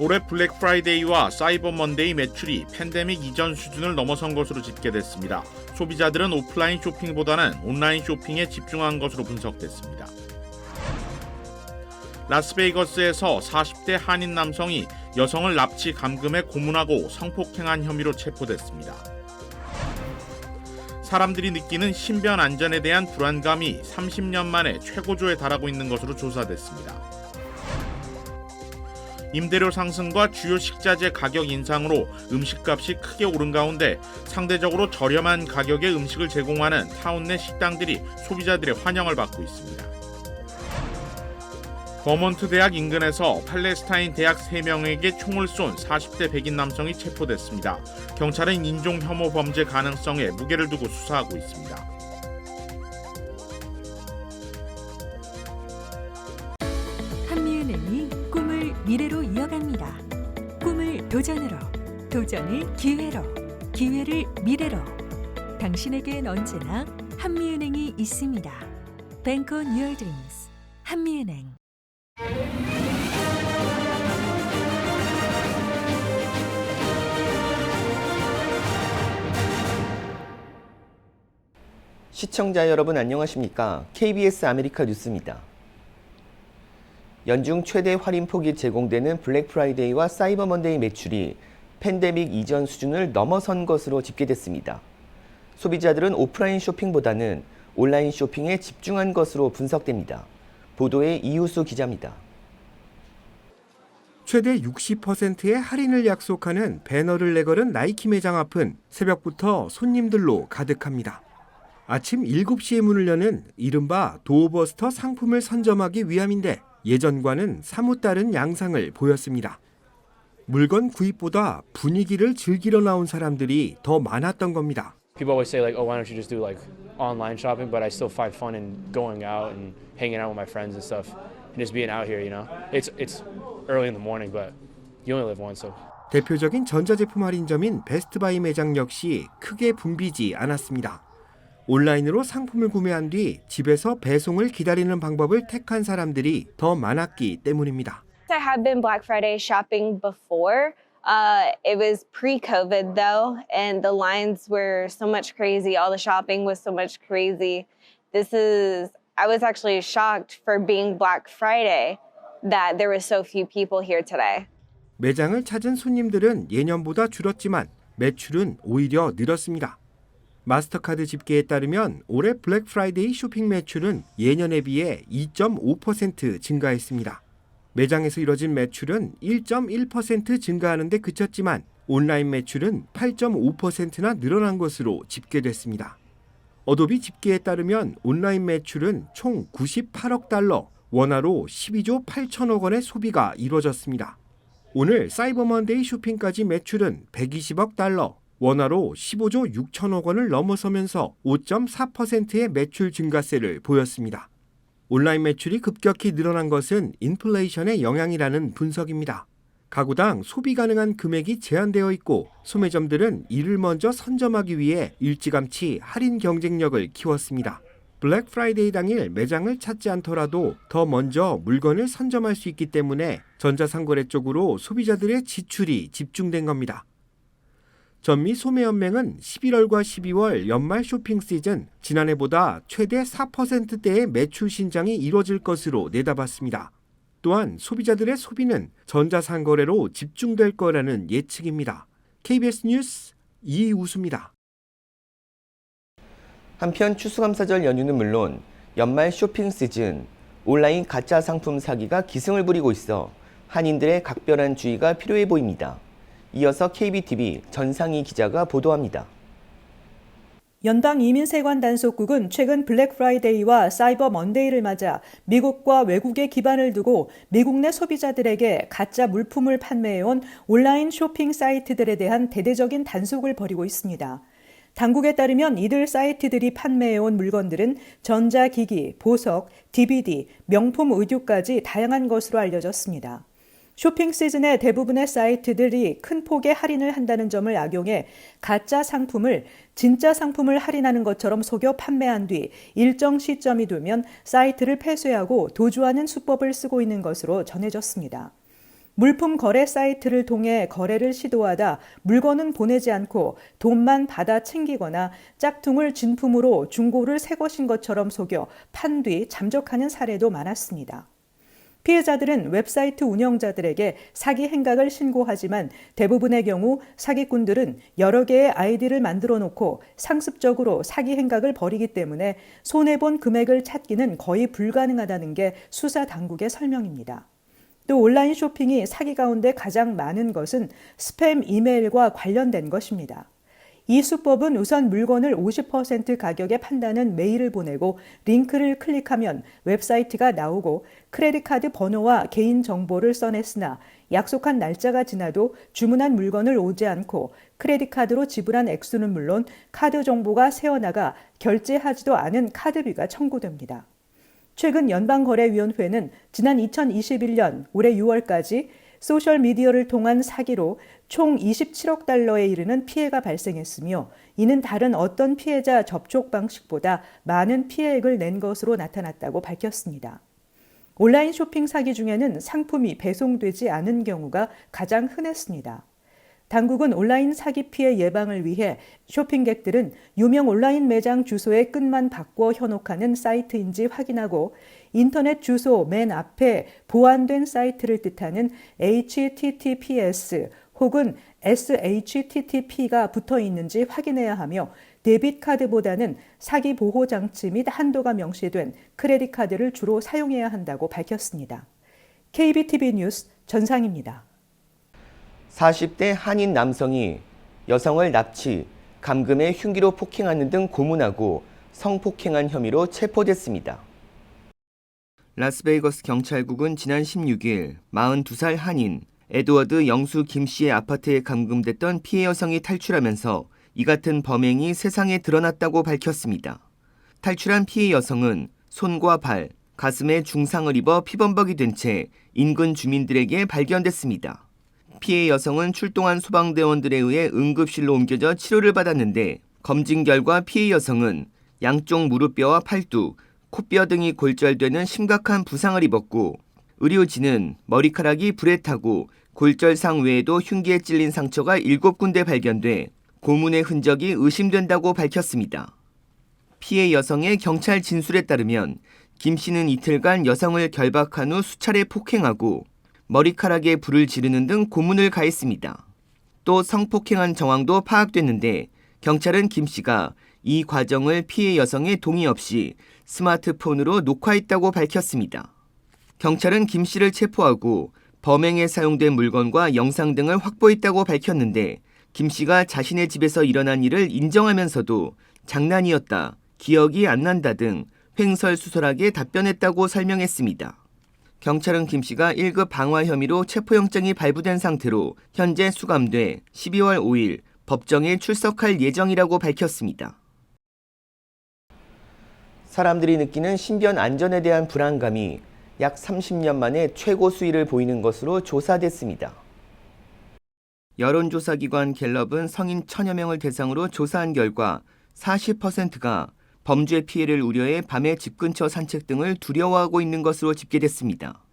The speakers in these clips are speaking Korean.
올해 블랙 프라이데이와 사이버 먼데이 매출이 팬데믹 이전 수준을 넘어선 것으로 집계됐습니다. 소비자들은 오프라인 쇼핑보다는 온라인 쇼핑에 집중한 것으로 분석됐습니다. 라스베이거스에서 40대 한인 남성이 여성을 납치 감금해 고문하고 성폭행한 혐의로 체포됐습니다. 사람들이 느끼는 신변 안전에 대한 불안감이 30년 만에 최고조에 달하고 있는 것으로 조사됐습니다. 임대료 상승과 주요 식자재 가격 인상으로 음식값이 크게 오른 가운데 상대적으로 저렴한 가격의 음식을 제공하는 타운 내 식당들이 소비자들의 환영을 받고 있습니다. 버몬트 대학 인근에서 팔레스타인 대학 3명에게 총을 쏜 40대 백인 남성이 체포됐습니다. 경찰은 인종 혐오 범죄 가능성에 무게를 두고 수사하고 있습니다. 한미은행이 꿈을 미래로 도전으로, 도전을 기회로, 기회를 미래로. 당신에겐 언제나 한미은행이 있습니다. Your dreams. 한미은행. 시청자 여러분 안녕하십니까? KBS 아메리카 뉴스입니다. 연중 최대 할인폭이 제공되는 블랙 프라이데이와 사이버 먼데이 매출이 팬데믹 이전 수준을 넘어선 것으로 집계됐습니다. 소비자들은 오프라인 쇼핑보다는 온라인 쇼핑에 집중한 것으로 분석됩니다. 보도에 이우수 기자입니다. 최대 60%의 할인을 약속하는 배너를 내걸은 나이키 매장 앞은 새벽부터 손님들로 가득합니다. 아침 7시에 문을 여는 이른바 도어버스터 상품을 선점하기 위함인데 예전과는 사뭇 다른 양상을 보였습니다. 물건 구입보다 분위기를 즐기러 나온 사람들이 더 많았던 겁니다. People always say like, "Oh, why don't you just do like online shopping?" But I still find fun in going out and hanging out with my friends and stuff, and just being out here. You know, it's it's early in the morning, but you only live once, so 대표적인 전자제품 할인점인 베스트바이 매장 역시 크게 붐비지 않았습니다. 온라인으로 상품을 구매한 뒤 집에서 배송을 기다리는 방법을 택한 사람들이 더 많았기 때문입니다. I have been Black Friday shopping before. Uh, it was pre-COVID though, and the lines were so much crazy. All the shopping was so much crazy. This is I was actually shocked for being Black Friday that there was so few people here today. 매장을 찾은 손님들은 예년보다 줄었지만 매출은 오히려 늘었습니다. 마스터카드 집계에 따르면 올해 블랙 프라이데이 쇼핑 매출은 예년에 비해 2.5% 증가했습니다. 매장에서 이뤄진 매출은 1.1% 증가하는 데 그쳤지만 온라인 매출은 8.5%나 늘어난 것으로 집계됐습니다. 어도비 집계에 따르면 온라인 매출은 총 98억 달러, 원화로 12조 8천억 원의 소비가 이루어졌습니다. 오늘 사이버 먼데이 쇼핑까지 매출은 120억 달러, 원화로 15조 6천억 원을 넘어서면서 5.4%의 매출 증가세를 보였습니다. 온라인 매출이 급격히 늘어난 것은 인플레이션의 영향이라는 분석입니다. 가구당 소비 가능한 금액이 제한되어 있고 소매점들은 이를 먼저 선점하기 위해 일찌감치 할인 경쟁력을 키웠습니다. 블랙 프라이데이 당일 매장을 찾지 않더라도 더 먼저 물건을 선점할 수 있기 때문에 전자상거래 쪽으로 소비자들의 지출이 집중된 겁니다. 전미 소매연맹은 11월과 12월 연말 쇼핑 시즌 지난해보다 최대 4%대의 매출 신장이 이뤄질 것으로 내다봤습니다. 또한 소비자들의 소비는 전자상거래로 집중될 거라는 예측입니다. KBS 뉴스 이우수입니다. 한편 추수감사절 연휴는 물론 연말 쇼핑 시즌 온라인 가짜 상품 사기가 기승을 부리고 있어 한인들의 각별한 주의가 필요해 보입니다. 이어서 KBTV 전상희 기자가 보도합니다. 연방 이민세관 단속국은 최근 블랙 프라이데이와 사이버 먼데이를 맞아 미국과 외국에 기반을 두고 미국 내 소비자들에게 가짜 물품을 판매해온 온라인 쇼핑 사이트들에 대한 대대적인 단속을 벌이고 있습니다. 당국에 따르면 이들 사이트들이 판매해온 물건들은 전자기기, 보석, DVD, 명품 의류까지 다양한 것으로 알려졌습니다. 쇼핑 시즌에 대부분의 사이트들이 큰 폭의 할인을 한다는 점을 악용해 가짜 상품을 진짜 상품을 할인하는 것처럼 속여 판매한 뒤 일정 시점이 되면 사이트를 폐쇄하고 도주하는 수법을 쓰고 있는 것으로 전해졌습니다. 물품 거래 사이트를 통해 거래를 시도하다 물건은 보내지 않고 돈만 받아 챙기거나 짝퉁을 진품으로 중고를 새 것인 것처럼 속여 판 뒤 잠적하는 사례도 많았습니다. 피해자들은 웹사이트 운영자들에게 사기 행각을 신고하지만 대부분의 경우 사기꾼들은 여러 개의 아이디를 만들어 놓고 상습적으로 사기 행각을 벌이기 때문에 손해본 금액을 찾기는 거의 불가능하다는 게 수사 당국의 설명입니다. 또 온라인 쇼핑이 사기 가운데 가장 많은 것은 스팸 이메일과 관련된 것입니다. 이 수법은 우선 물건을 50% 가격에 판다는 메일을 보내고 링크를 클릭하면 웹사이트가 나오고 크레딧 카드 번호와 개인 정보를 써냈으나 약속한 날짜가 지나도 주문한 물건을 오지 않고 크레딧 카드로 지불한 액수는 물론 카드 정보가 새어나가 결제하지도 않은 카드비가 청구됩니다. 최근 연방거래위원회는 지난 2021년 올해 6월까지 소셜미디어를 통한 사기로 총 27억 달러에 이르는 피해가 발생했으며 이는 다른 어떤 피해자 접촉 방식보다 많은 피해액을 낸 것으로 나타났다고 밝혔습니다. 온라인 쇼핑 사기 중에는 상품이 배송되지 않은 경우가 가장 흔했습니다. 당국은 온라인 사기 피해 예방을 위해 쇼핑객들은 유명 온라인 매장 주소의 끝만 바꿔 현혹하는 사이트인지 확인하고 인터넷 주소 맨 앞에 보안된 사이트를 뜻하는 HTTPS 혹은 SHTTP가 붙어 있는지 확인해야 하며 데빗 카드보다는 사기 보호 장치 및 한도가 명시된 크레딧 카드를 주로 사용해야 한다고 밝혔습니다. KBTV 뉴스 전상입니다. 40대 한인 남성이 여성을 납치, 감금해 흉기로 폭행하는 등 고문하고 성폭행한 혐의로 체포됐습니다. 라스베이거스 경찰국은 지난 16일 42살 한인 에드워드 영수 김 씨의 아파트에 감금됐던 피해 여성이 탈출하면서 이 같은 범행이 세상에 드러났다고 밝혔습니다. 탈출한 피해 여성은 손과 발, 가슴에 중상을 입어 피범벅이 된 채 인근 주민들에게 발견됐습니다. 피해 여성은 출동한 소방대원들에 의해 응급실로 옮겨져 치료를 받았는데 검진 결과 피해 여성은 양쪽 무릎뼈와 팔뚝, 코뼈 등이 골절되는 심각한 부상을 입었고 의료진은 머리카락이 불에 타고 골절상 외에도 흉기에 찔린 상처가 7군데 발견돼 고문의 흔적이 의심된다고 밝혔습니다. 피해 여성의 경찰 진술에 따르면 김 씨는 이틀간 여성을 결박한 후 수차례 폭행하고 머리카락에 불을 지르는 등 고문을 가했습니다. 또 성폭행한 정황도 파악됐는데 경찰은 김 씨가 이 과정을 피해 여성의 동의 없이 스마트폰으로 녹화했다고 밝혔습니다. 경찰은 김 씨를 체포하고 범행에 사용된 물건과 영상 등을 확보했다고 밝혔는데 김 씨가 자신의 집에서 일어난 일을 인정하면서도 장난이었다, 기억이 안 난다 등 횡설수설하게 답변했다고 설명했습니다. 경찰은 김 씨가 1급 방화 혐의로 체포영장이 발부된 상태로 현재 수감돼 12월 5일 법정에 출석할 예정이라고 밝혔습니다. 사람들이 느끼는 신변 안전에 대한 불안감이 약 30년 만에 최고 수위를 보이는 것으로 조사됐습니다. 여론조사기관 갤럽은 성인 천여 명을 대상으로 조사한 결과 40%가 범죄 피해를 우려해 밤에 집 근처 산책 등을 두려워하고 있는 것으로 집계됐습니다.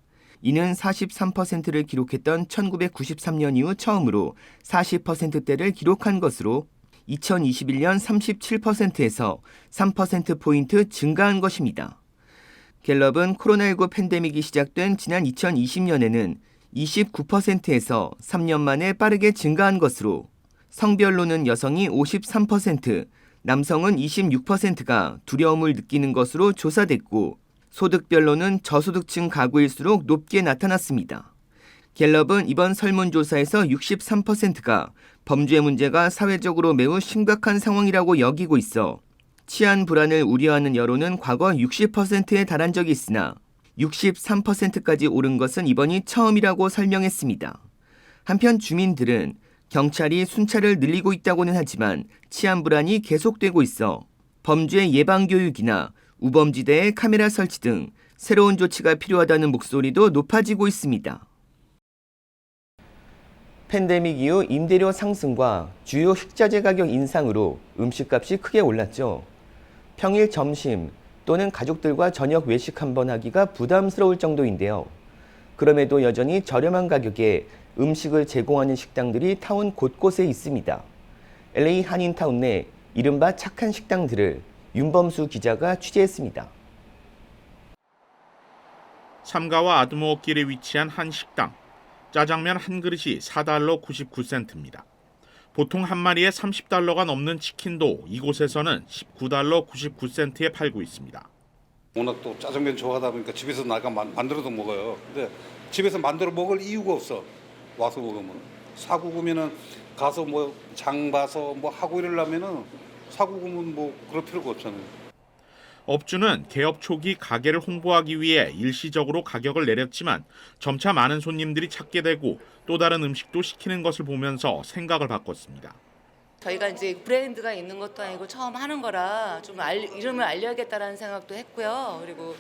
이는 43%를 기록했던 1993년 이후 처음으로 40%대를 기록한 것으로 2021년 37%에서 3%포인트 증가한 것입니다. 갤럽은 코로나19 팬데믹이 시작된 지난 2020년에는 29%에서 3년 만에 빠르게 증가한 것으로 성별로는 여성이 53%, 남성은 26%가 두려움을 느끼는 것으로 조사됐고 소득별로는 저소득층 가구일수록 높게 나타났습니다. 갤럽은 이번 설문조사에서 63%가 범죄 문제가 사회적으로 매우 심각한 상황이라고 여기고 있어 치안 불안을 우려하는 여론은 과거 60%에 달한 적이 있으나 63%까지 오른 것은 이번이 처음이라고 설명했습니다. 한편 주민들은 경찰이 순찰을 늘리고 있다고는 하지만 치안 불안이 계속되고 있어 범죄 예방 교육이나 우범지대에 카메라 설치 등 새로운 조치가 필요하다는 목소리도 높아지고 있습니다. 팬데믹 이후 임대료 상승과 주요 식자재 가격 인상으로 음식값이 크게 올랐죠. 평일 점심 또는 가족들과 저녁 외식 한번 하기가 부담스러울 정도인데요. 그럼에도 여전히 저렴한 가격에 음식을 제공하는 식당들이 타운 곳곳에 있습니다. LA 한인타운 내 이른바 착한 식당들을 윤범수 기자가 취재했습니다. 삼가와 아드모어길에 위치한 한 식당. 짜장면 한 그릇이 4달러 99센트입니다. 보통 한 마리에 30달러가 넘는 치킨도 이곳에서는 19달러 99센트에 팔고 있습니다. 워낙 또 짜장면 좋아하다 보니까 집에서 나가 만- 만들어도 먹어요. 근데 집에서 만들어 먹을 이유가 없어. 와서 먹으면 사고 구면은 가서 뭐 장 봐서 뭐 하고 이러려면은 사고 구면 뭐 그럴 필요가 없잖아요. 업주는 개업 초기 가게를 홍보하기 위해 일시적으로 가격을 내렸지만 점차 많은 손님들이 찾게 되고 또 다른 음식도 시키는 것을 보면서 생각을 바꿨습니다. 저희가 이제 브랜드가 있는 것도 아니고 처음 하는 거라 좀 알, 이름을 알려야겠다라는 생각도 했고요. 그리고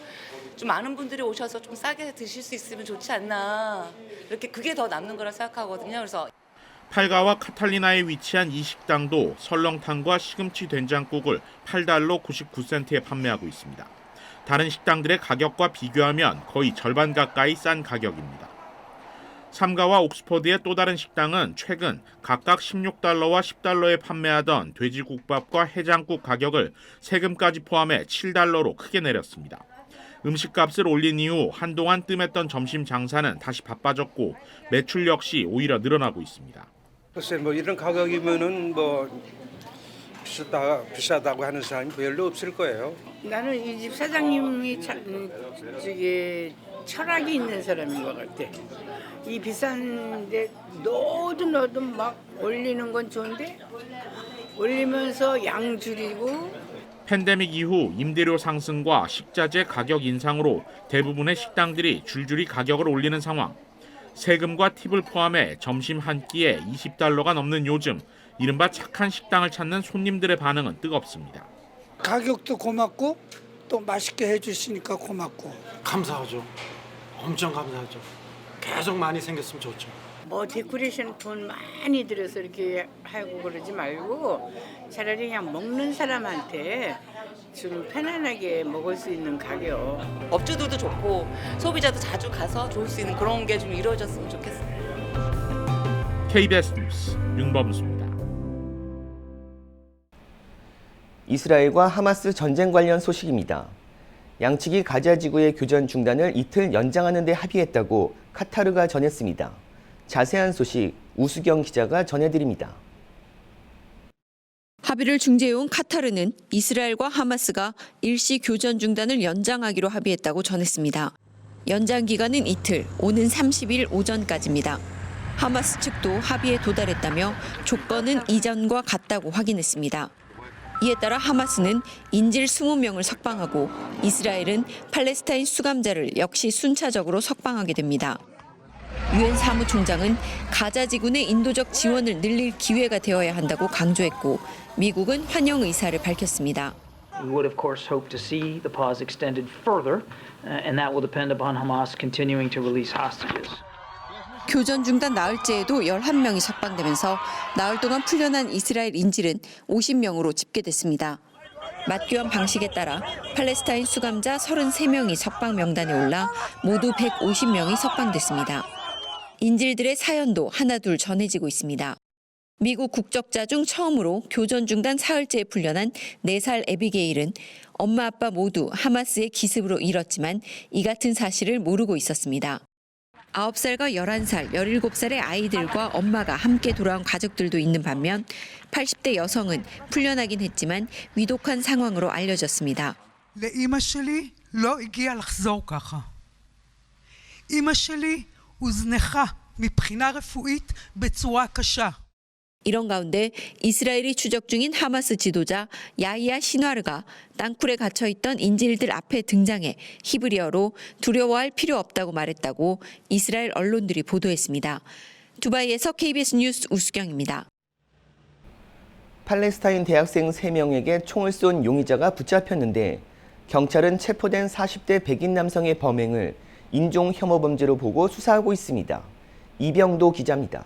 좀 많은 분들이 오셔서 좀 싸게 드실 수 있으면 좋지 않나. 이렇게 그게 더 남는 거라 생각하거든요. 그래서 팔가와 카탈리나에 위치한 이 식당도 설렁탕과 시금치 된장국을 8달러 99센트에 판매하고 있습니다. 다른 식당들의 가격과 비교하면 거의 절반 가까이 싼 가격입니다. 삼가와 옥스퍼드의 또 다른 식당은 최근 각각 16달러와 10달러에 판매하던 돼지국밥과 해장국 가격을 세금까지 포함해 7달러로 크게 내렸습니다. 음식값을 올린 이후 한동안 뜸했던 점심 장사는 다시 바빠졌고 매출 역시 오히려 늘어나고 있습니다. 글쎄 뭐 이런 가격이면은 뭐 비싸다 비싸다고 하는 사람이 별로 없을 거예요. 나는 이 집 사장님이 참 음, 저기 철학이 있는 사람인 것 같아. 이 비싼데 넣어도 넣어도 막 올리는 건 좋은데 올리면서 양 줄이고 팬데믹 이후 임대료 상승과 식자재 가격 인상으로 대부분의 식당들이 줄줄이 가격을 올리는 상황. 세금과 팁을 포함해 점심 한 끼에 20달러가 넘는 요즘 이른바 착한 식당을 찾는 손님들의 반응은 뜨겁습니다. 가격도 고맙고 또 맛있게 해주시니까 고맙고 감사하죠. 엄청 감사하죠. 계속 많이 생겼으면 좋죠. 뭐 데코레이션 돈 많이 들여서 이렇게 하고 그러지 말고 차라리 그냥 먹는 사람한테 좀 편안하게 먹을 수 있는 가격. 업주들도 좋고 소비자도 자주 가서 좋을 수 있는 그런 게 좀 이루어졌으면 좋겠어요. KBS 뉴스 윤범수입니다. 이스라엘과 하마스 전쟁 관련 소식입니다. 양측이 가자 지구의 교전 중단을 이틀 연장하는 데 합의했다고 카타르가 전했습니다. 자세한 소식 우수경 기자가 전해드립니다. 합의를 중재해온 카타르는 이스라엘과 하마스가 일시 교전 중단을 연장하기로 합의했다고 전했습니다. 연장 기간은 이틀, 오는 30일 오전까지입니다. 하마스 측도 합의에 도달했다며 조건은 이전과 같다고 확인했습니다. 이에 따라 하마스는 인질 20명을 석방하고 이스라엘은 팔레스타인 수감자를 역시 순차적으로 석방하게 됩니다. 유엔 사무총장은 가자 지구 내 인도적 지원을 늘릴 기회가 되어야 한다고 강조했고 미국은 환영 의사를 밝혔습니다. We would, of course, hope to see the pause extended further, uh, and that will depend upon Hamas continuing to release hostages. 교전 중단 나흘째에도 11명이 석방되면서 나흘 동안 풀려난 이스라엘 인질은 50명으로 집계됐습니다. 맞교환 방식에 따라 팔레스타인 수감자 33명이 석방 명단에 올라 모두 150명이 석방됐습니다. 인질들의 사연도 하나둘 전해지고 있습니다. 미국 국적자 중 처음으로 교전 중단 사흘째에 풀려난 4살 에비게일은 엄마 아빠 모두 하마스의 기습으로 잃었지만 이 같은 사실을 모르고 있었습니다. 9살과 11살, 17살의 아이들과 엄마가 함께 돌아온 가족들도 있는 반면 80대 여성은 풀려나긴 했지만 위독한 상황으로 알려졌습니다. לאימא שלי לא הגיע לחזור ככה. אימא שלי הוזנחה מבחינה רפואית בצורה קשה. 이런 가운데 이스라엘이 추적 중인 하마스 지도자 야히야 시나르가 땅굴에 갇혀 있던 인질들 앞에 등장해 히브리어로 두려워할 필요 없다고 말했다고 이스라엘 언론들이 보도했습니다. 두바이에서 KBS 뉴스 우수경입니다. 팔레스타인 대학생 3명에게 총을 쏜 용의자가 붙잡혔는데 경찰은 체포된 40대 백인 남성의 범행을 인종 혐오 범죄로 보고 수사하고 있습니다. 이병도 기자입니다.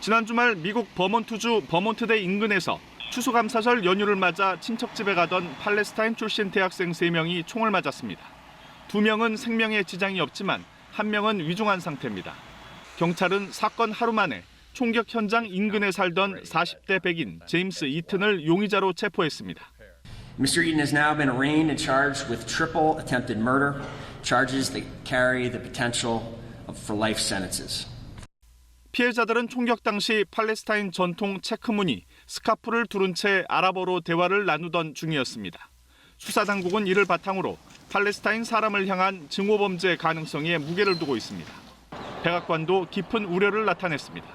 지난 주말 미국 버몬트주 버몬트대 인근에서 추수감사절 연휴를 맞아 친척집에 가던 팔레스타인 출신 대학생 3명이 총을 맞았습니다. 두 명은 생명에 지장이 없지만 한 명은 위중한 상태입니다. 경찰은 사건 하루 만에 총격 현장 인근에 살던 40대 백인 제임스 이튼을 용의자로 체포했습니다. Mr. Eden has now been arraigned and charged with triple attempted murder, charges that carry the potential for life sentences. 피해자들은 총격 당시 팔레스타인 전통 체크무늬 스카프를 두른 채 아랍어로 대화를 나누던 중이었습니다. 수사 당국은 이를 바탕으로 팔레스타인 사람을 향한 증오 범죄 가능성에 무게를 두고 있습니다. 백악관도 깊은 우려를 나타냈습니다.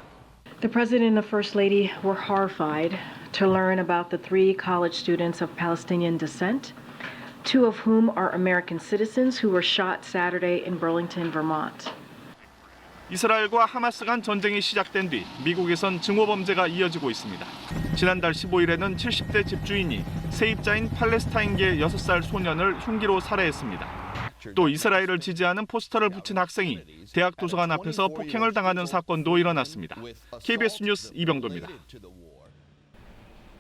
The President and the First Lady were horrified to learn about the three college students of Palestinian descent, two of whom are American citizens who were shot Saturday in Burlington, Vermont. 이스라엘과 하마스 간 전쟁이 시작된 뒤 미국에선 증오 범죄가 이어지고 있습니다. 지난달 15일에는 70대 집주인이 세입자인 팔레스타인계 6살 소년을 흉기로 살해했습니다. 또 이스라엘을 지지하는 포스터를 붙인 학생이 대학 도서관 앞에서 폭행을 당하는 사건도 일어났습니다. KBS 뉴스 이병도입니다.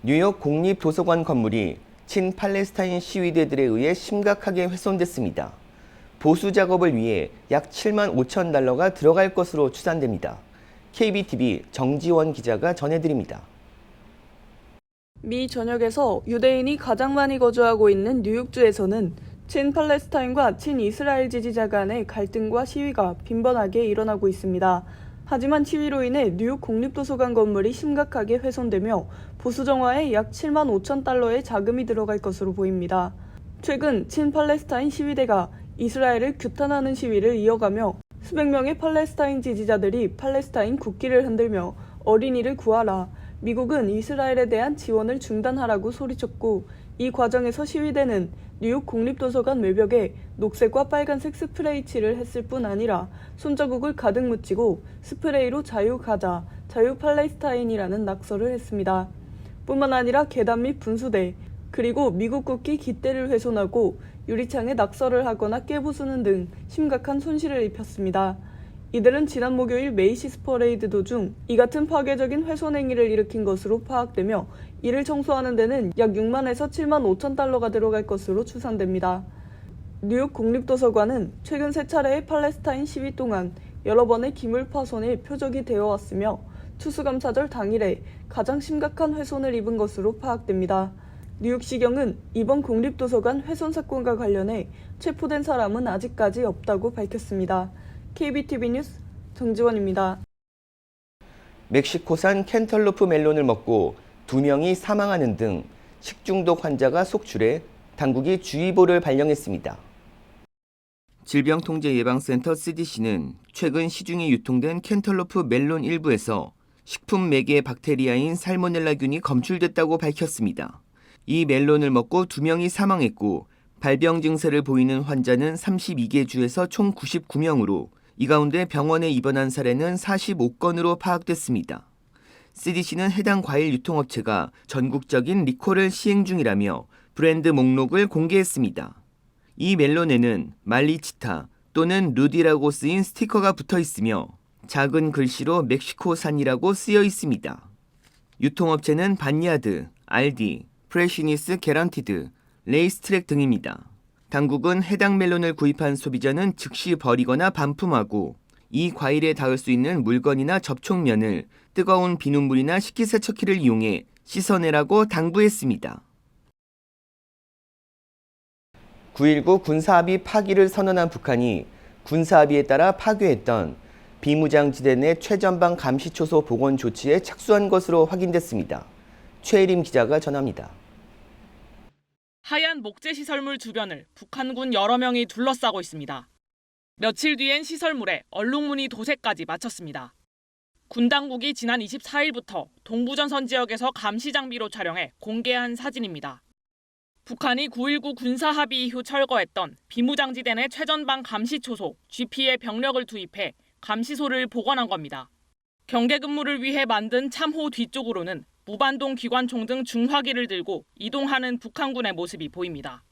뉴욕 공립도서관 건물이 친팔레스타인 시위대들에 의해 심각하게 훼손됐습니다. 보수 작업을 위해 약 7만 5천 달러가 들어갈 것으로 추산됩니다. KBTV 정지원 기자가 전해드립니다. 미 전역에서 유대인이 가장 많이 거주하고 있는 뉴욕주에서는 친팔레스타인과 친이스라엘 지지자 간의 갈등과 시위가 빈번하게 일어나고 있습니다. 하지만 시위로 인해 뉴욕 공립도서관 건물이 심각하게 훼손되며 보수 정화에 약 7만 5천 달러의 자금이 들어갈 것으로 보입니다. 최근 친팔레스타인 시위대가 이스라엘을 규탄하는 시위를 이어가며 수백 명의 팔레스타인 지지자들이 팔레스타인 국기를 흔들며 어린이를 구하라. 미국은 이스라엘에 대한 지원을 중단하라고 소리쳤고 이 과정에서 시위대는 뉴욕 공립도서관 외벽에 녹색과 빨간색 스프레이 칠을 했을 뿐 아니라 손자국을 가득 묻히고 스프레이로 자유 가자, 자유 팔레스타인이라는 낙서를 했습니다. 뿐만 아니라 계단 및 분수대, 그리고 미국 국기 깃대를 훼손하고 유리창에 낙서를 하거나 깨부수는 등 심각한 손실을 입혔습니다. 이들은 지난 목요일 메이시스 퍼레이드 도중 이 같은 파괴적인 훼손 행위를 일으킨 것으로 파악되며 이를 청소하는 데는 약 6만에서 7만 5천 달러가 들어갈 것으로 추산됩니다. 뉴욕 공립도서관은 최근 세 차례의 팔레스타인 시위 동안 여러 번의 기물 파손이 표적이 되어 왔으며 추수감사절 당일에 가장 심각한 훼손을 입은 것으로 파악됩니다. 뉴욕시경은 이번 공립도서관 훼손 사건과 관련해 체포된 사람은 아직까지 없다고 밝혔습니다. KBTV 뉴스 정지원입니다. 멕시코산 캔털로프 멜론을 먹고 두 명이 사망하는 등 식중독 환자가 속출해 당국이 주의보를 발령했습니다. 질병통제예방센터 CDC는 최근 시중에 유통된 캔털로프 멜론 일부에서 식품 매개 박테리아인 살모넬라균이 검출됐다고 밝혔습니다. 이 멜론을 먹고 두 명이 사망했고 발병 증세를 보이는 환자는 32개 주에서 총 99명으로 이 가운데 병원에 입원한 사례는 45건으로 파악됐습니다. CDC는 해당 과일 유통업체가 전국적인 리콜을 시행 중이라며 브랜드 목록을 공개했습니다. 이 멜론에는 말리치타 또는 루디라고 쓰인 스티커가 붙어 있으며 작은 글씨로 멕시코산이라고 쓰여 있습니다. 유통업체는 반야드, 알디, 프레시니스 게런티드, 레이스트랙 등입니다. 당국은 해당 멜론을 구입한 소비자는 즉시 버리거나 반품하고 이 과일에 닿을 수 있는 물건이나 접촉면을 뜨거운 비눗물이나 식기세척기를 이용해 씻어내라고 당부했습니다. 9.19 군사합의 파기를 선언한 북한이 군사합의에 따라 파괴했던 비무장지대 내 최전방 감시초소 복원 조치에 착수한 것으로 확인됐습니다. 최혜림 기자가 전합니다. 하얀 목재 시설물 주변을 북한군 여러 명이 둘러싸고 있습니다. 며칠 뒤엔 시설물에 얼룩무늬 도색까지 마쳤습니다. 군 당국이 지난 24일부터 동부전선 지역에서 감시 장비로 촬영해 공개한 사진입니다. 북한이 9.19 군사 합의 이후 철거했던 비무장지대 내 최전방 감시 초소 GP에 병력을 투입해 감시소를 복원한 겁니다. 경계 근무를 위해 만든 참호 뒤쪽으로는 무반동 기관총 등 중화기를 들고 이동하는 북한군의 모습이 보입니다.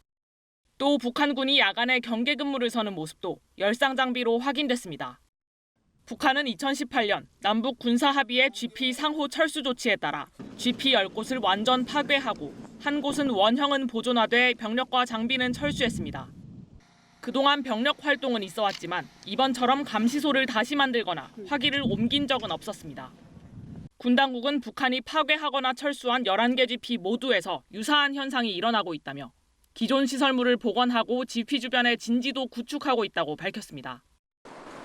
또 북한군이 야간에 경계 근무를 서는 모습도 열상 장비로 확인됐습니다. 북한은 2018년 남북 군사 합의의 GP 상호 철수 조치에 따라 GP 10곳을 완전 파괴하고 한 곳은 원형은 보존화돼 병력과 장비는 철수했습니다. 그동안 병력 활동은 있어 왔지만 이번처럼 감시소를 다시 만들거나 화기를 옮긴 적은 없었습니다. 군 당국은 북한이 파괴하거나 철수한 11개 지피 모두에서 유사한 현상이 일어나고 있다며 기존 시설물을 복원하고 지피 주변의 진지도 구축하고 있다고 밝혔습니다.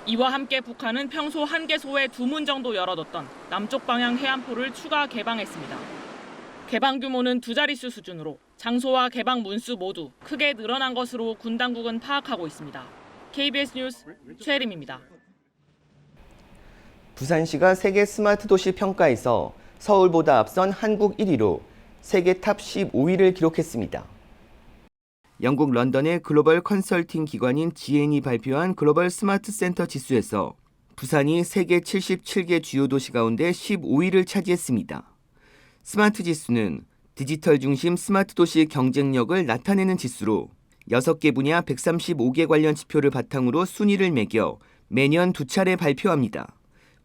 이와 함께 북한은 평소 한 개소에 두 문 정도 열어뒀던 남쪽 방향 해안포를 추가 개방했습니다. 개방 규모는 두 자릿수 수준으로 장소와 개방 문수 모두 크게 늘어난 것으로 군 당국은 파악하고 있습니다. KBS 뉴스 최혜림입니다. 부산시가 세계 스마트 도시 평가에서 서울보다 앞선 한국 1위로 세계 탑 15위를 기록했습니다. 영국 런던의 글로벌 컨설팅 기관인 GN이 발표한 글로벌 스마트 센터 지수에서 부산이 세계 77개 주요 도시 가운데 15위를 차지했습니다. 스마트 지수는 디지털 중심 스마트 도시 경쟁력을 나타내는 지수로 6개 분야 135개 관련 지표를 바탕으로 순위를 매겨 매년 두 차례 발표합니다.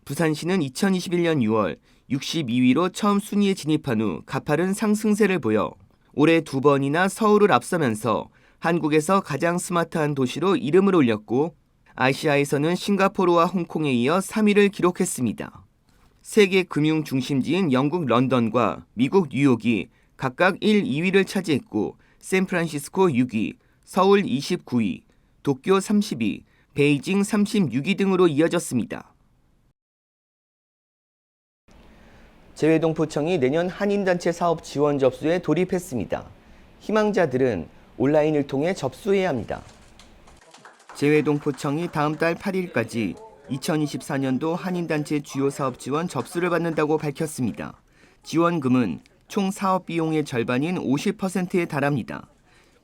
부산시는 2021년 6월 62위로 처음 순위에 진입한 후 가파른 상승세를 보여 올해 두 번이나 서울을 앞서면서 한국에서 가장 스마트한 도시로 이름을 올렸고 아시아에서는 싱가포르와 홍콩에 이어 3위를 기록했습니다. 세계 금융 중심지인 영국 런던과 미국 뉴욕이 각각 1, 2위를 차지했고 샌프란시스코 6위, 서울 29위, 도쿄 30위, 베이징 36위 등으로 이어졌습니다. 재외동포청이 내년 한인단체 사업 지원 접수에 돌입했습니다. 희망자들은 온라인을 통해 접수해야 합니다. 재외동포청이 다음 달 8일까지 2024년도 한인단체 주요 사업 지원 접수를 받는다고 밝혔습니다. 지원금은 총 사업 비용의 절반인 50%에 달합니다.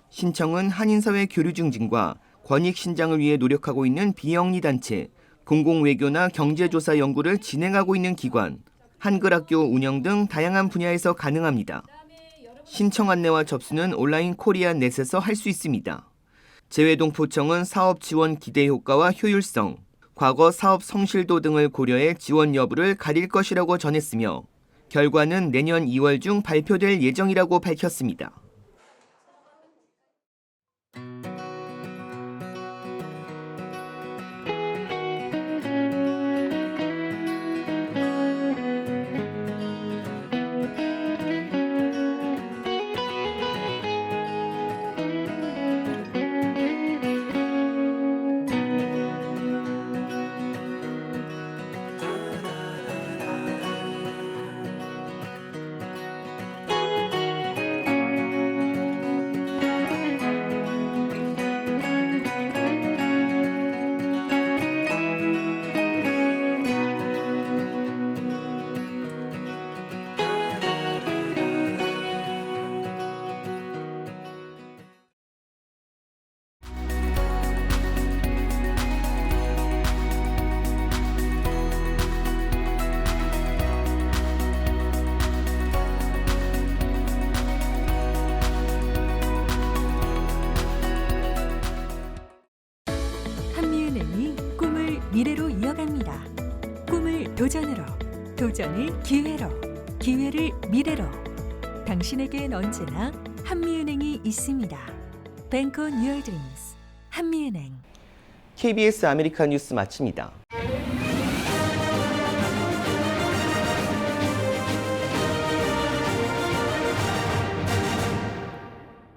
신청은 한인사회 교류 증진과 권익 신장을 위해 노력하고 있는 비영리 단체, 공공외교나 경제조사 연구를 진행하고 있는 기관, 한글학교 운영 등 다양한 분야에서 가능합니다. 신청 안내와 접수는 온라인 코리안 넷에서 할 수 있습니다. 재외동포청은 사업 지원 기대 효과와 효율성, 과거 사업 성실도 등을 고려해 지원 여부를 가릴 것이라고 전했으며 결과는 내년 2월 중 발표될 예정이라고 밝혔습니다. 도전을 기회로, 기회를 미래로. 당신에겐 언제나 한미은행이 있습니다. On your dreams. 한미은행. KBS 아메리카 뉴스 마칩니다.